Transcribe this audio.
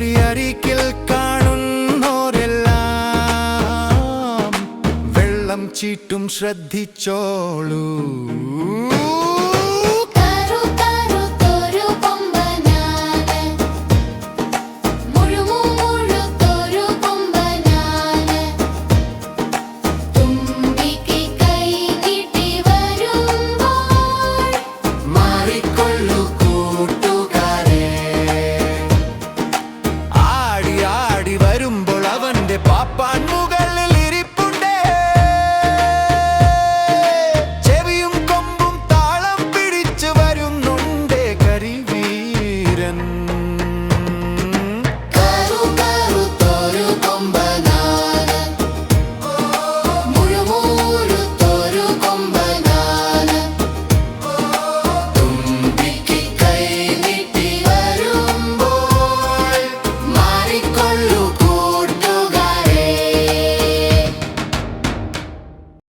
വഴിയരികിൽ കാണുന്നോരെല്ലാം വെള്ളം ചീട്ടും ശ്രദ്ധിച്ചോളൂ.